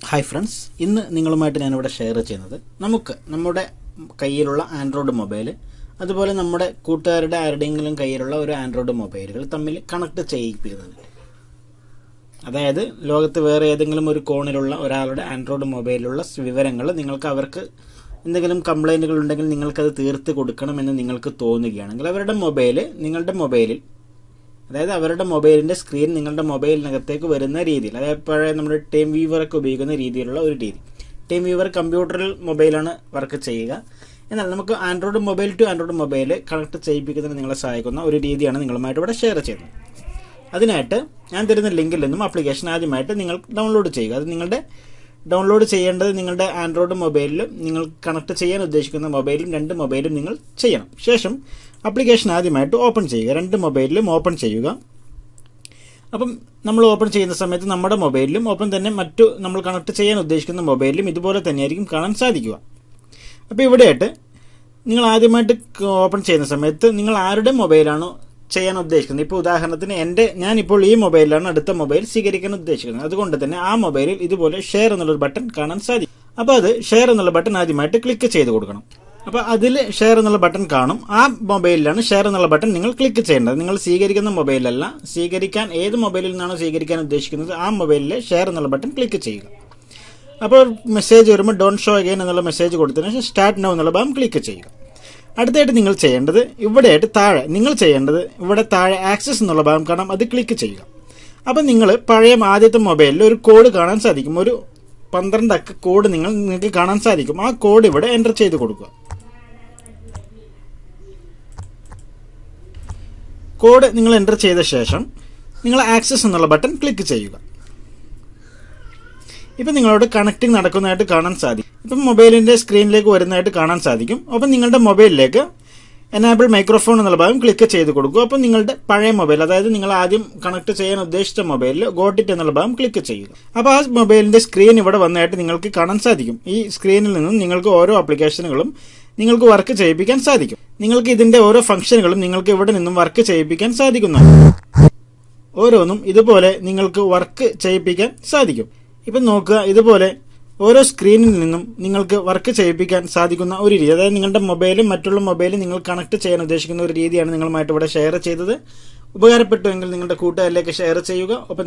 Hi friends ഇന്ന് നിങ്ങളുമായിട്ട് ഞാനിവിടെ ഷെയർ ചെയ്യുന്നത് നമുക്ക് നമ്മുടെ കയ്യിലുള്ള ആൻഡ്രോയിഡ് മൊബൈൽ അതുപോലെ നമ്മുടെ കൂട്ടുകാരുടെ ആരുടെയെങ്കിലും കയ്യിലുള്ള ഒരു ആൻഡ്രോയിഡ് മൊബൈലുകൾ തമ്മിൽ കണക്ട് ചെയ്യിപ്പിക്കുന്നത്. അതായത് ലോകത്ത് വേറെ ഏതെങ്കിലും ഒരു കോണിലുള്ള ഒരാളുടെ ആൻഡ്രോയിഡ് മൊബൈലിലുള്ള വിവരങ്ങൾ നിങ്ങൾക്ക് അവർക്ക് എന്തെങ്കിലും കംപ്ലൈന്റുകൾ ഉണ്ടെങ്കിൽ നിങ്ങൾക്കത് തീർത്ത് കൊടുക്കണമെന്ന് നിങ്ങൾക്ക് തോന്നുകയാണെങ്കിൽ അവരുടെ മൊബൈൽ നിങ്ങളുടെ മൊബൈലിൽ അതായത് അവരുടെ മൊബൈലിന്റെ സ്ക്രീൻ നിങ്ങളുടെ മൊബൈലിനകത്തേക്ക് വരുന്ന രീതിയിൽ അതായത് പഴയ നമ്മുടെ ടീം വ്യൂവറൊക്കെ ഉപയോഗിക്കുന്ന രീതിയിലുള്ള ഒരു രീതി. ടീം വ്യൂവർ കമ്പ്യൂട്ടറിൽ മൊബൈലാണ് വർക്ക് ചെയ്യുക. എന്നാൽ നമുക്ക് Android mobile to Android mobile connect ചെയ്യിപ്പിക്കുന്നതിന് നിങ്ങളെ സഹായിക്കുന്ന ഒരു രീതിയാണ് നിങ്ങളുമായിട്ട് ഇവിടെ ഷെയർ ചെയ്യുന്നത്. അതിനായിട്ട് ഞാൻ തരുന്ന ലിങ്കിൽ നിന്നും ആപ്ലിക്കേഷൻ ആദ്യമായിട്ട് നിങ്ങൾ ഡൗൺലോഡ് ചെയ്യുക. അത് നിങ്ങളുടെ ഡൗൺലോഡ് ചെയ്യേണ്ടത് നിങ്ങളുടെ ആൻഡ്രോയിഡ് മൊബൈലിലും നിങ്ങൾ കണക്ട് ചെയ്യാൻ ഉദ്ദേശിക്കുന്ന മൊബൈലും രണ്ട് മൊബൈലും നിങ്ങൾ ചെയ്യണം. ശേഷം ആപ്ലിക്കേഷൻ ആദ്യമായിട്ട് ഓപ്പൺ ചെയ്യുക. രണ്ട് മൊബൈലിലും ഓപ്പൺ ചെയ്യുക. അപ്പം നമ്മൾ ഓപ്പൺ ചെയ്യുന്ന സമയത്ത് നമ്മുടെ മൊബൈലിലും ഒപ്പം തന്നെ മറ്റു നമ്മൾ കണക്ട് ചെയ്യാൻ ഉദ്ദേശിക്കുന്ന മൊബൈലിലും ഇതുപോലെ തന്നെയായിരിക്കും കാണാൻ സാധിക്കുക. അപ്പോൾ ഇവിടെയായിട്ട് നിങ്ങൾ ആദ്യമായിട്ട് ഓപ്പൺ ചെയ്യുന്ന സമയത്ത് നിങ്ങൾ ആരുടെ മൊബൈലാണോ ചെയ്യാൻ ഉദ്ദേശിക്കുന്നത്? ഇപ്പോൾ ഉദാഹരണത്തിന് എന്റെ ഞാനിപ്പോൾ ഈ മൊബൈലിലാണ് അടുത്ത മൊബൈൽ സ്വീകരിക്കാൻ ഉദ്ദേശിക്കുന്നത്. അതുകൊണ്ട് തന്നെ ആ മൊബൈലിൽ ഇതുപോലെ ഷെയർ എന്നുള്ളൊരു ബട്ടൺ കാണാൻ സാധിക്കും. അപ്പോൾ അത് ഷെയർ എന്നുള്ള ബട്ടൺ ആദ്യമായിട്ട് ക്ലിക്ക് ചെയ്ത് കൊടുക്കണം. അപ്പോൾ അതിൽ ഷെയർ എന്നുള്ള ബട്ടൺ കാണും. ആ മൊബൈലിലാണ് ഷെയർ എന്നുള്ള ബട്ടൺ നിങ്ങൾ ക്ലിക്ക് ചെയ്യേണ്ടത്. നിങ്ങൾ സ്വീകരിക്കുന്ന മൊബൈലല്ല സ്വീകരിക്കാൻ ഏത് മൊബൈലിൽ നിന്നാണോ സ്വീകരിക്കാൻ ഉദ്ദേശിക്കുന്നത് ആ മൊബൈലിലെ ഷെയർ എന്നുള്ള ബട്ടൺ ക്ലിക്ക് ചെയ്യുക. അപ്പോൾ മെസ്സേജ് വരുമ്പോൾ ഡോൺ ഷോ അഗൈൻ എന്നുള്ള മെസ്സേജ് കൊടുത്തതിന് ശേഷം സ്റ്റാർട്ട് നോ എന്നുള്ള ഭാഗം ക്ലിക്ക് ചെയ്യുക. അടുത്തായിട്ട് നിങ്ങൾ ചെയ്യേണ്ടത് ഇവിടെയായിട്ട് താഴെ നിങ്ങൾ ചെയ്യേണ്ടത് ഇവിടെ താഴെ ആക്സസ് എന്നുള്ള ഭാഗം കാണാം. അത് ക്ലിക്ക് ചെയ്യുക. അപ്പം നിങ്ങൾ പഴയ ആദ്യത്തെ മൊബൈലിൽ ഒരു കോഡ് കാണാൻ സാധിക്കും. ഒരു പന്ത്രണ്ട് അക്ക കോഡ് നിങ്ങൾ നിങ്ങൾക്ക് കാണാൻ സാധിക്കും. ആ കോഡ് ഇവിടെ എന്റർ ചെയ്ത് കൊടുക്കുക. കോഡ് നിങ്ങൾ എന്റർ ചെയ്ത ശേഷം നിങ്ങൾ ആക്സസ് എന്നുള്ള ബട്ടൺ ക്ലിക്ക് ചെയ്യുക. ഇപ്പം നിങ്ങളോട് കണക്റ്റിംഗ് നടക്കുന്നതായിട്ട് കാണാൻ സാധിക്കും. ഇപ്പം മൊബൈലിന്റെ സ്ക്രീനിലേക്ക് വരുന്നതായിട്ട് കാണാൻ സാധിക്കും. അപ്പം നിങ്ങളുടെ മൊബൈലിലേക്ക് എനാബിൾ മൈക്രോഫോൺ എന്നുള്ള ഭാഗം ക്ലിക്ക് ചെയ്ത് കൊടുക്കുക. അപ്പം നിങ്ങളുടെ പഴയ മൊബൈൽ അതായത് നിങ്ങൾ ആദ്യം കണക്ട് ചെയ്യാൻ ഉദ്ദേശിച്ച മൊബൈലിൽ ഗോട്ടിറ്റ് എന്നുള്ള ഭാഗം ക്ലിക്ക് ചെയ്യുക. അപ്പോൾ ആ മൊബൈലിന്റെ സ്ക്രീൻ ഇവിടെ വന്നതായിട്ട് നിങ്ങൾക്ക് കാണാൻ സാധിക്കും. ഈ സ്ക്രീനിൽ നിന്നും നിങ്ങൾക്ക് ഓരോ ആപ്ലിക്കേഷനുകളും നിങ്ങൾക്ക് വർക്ക് ചെയ്യിപ്പിക്കാൻ സാധിക്കും. നിങ്ങൾക്ക് ഇതിന്റെ ഓരോ ഫംഗ്ഷനുകളും നിങ്ങൾക്ക് ഇവിടെ നിന്നും വർക്ക് ചെയ്യിപ്പിക്കാൻ സാധിക്കുന്നതാണ് ഓരോന്നും ഇതുപോലെ നിങ്ങൾക്ക് വർക്ക് ചെയ്യിപ്പിക്കാൻ സാധിക്കും. ഇപ്പം നോക്കുക ഇതുപോലെ ഓരോ സ്ക്രീനിൽ നിന്നും നിങ്ങൾക്ക് വർക്ക് ചെയ്യിപ്പിക്കാൻ സാധിക്കുന്ന ഒരു രീതി അതായത് നിങ്ങളുടെ മൊബൈലും മറ്റുള്ള മൊബൈലും നിങ്ങൾ കണക്ട് ചെയ്യാൻ ഉദ്ദേശിക്കുന്ന ഒരു രീതിയാണ് നിങ്ങളുമായിട്ട് ഇവിടെ ഷെയർ ചെയ്തത്. ഉപകാരപ്പെട്ടുവെങ്കിൽ നിങ്ങളുടെ കൂട്ടുകാരിലേക്ക് ഷെയർ ചെയ്യുക. ഒപ്പം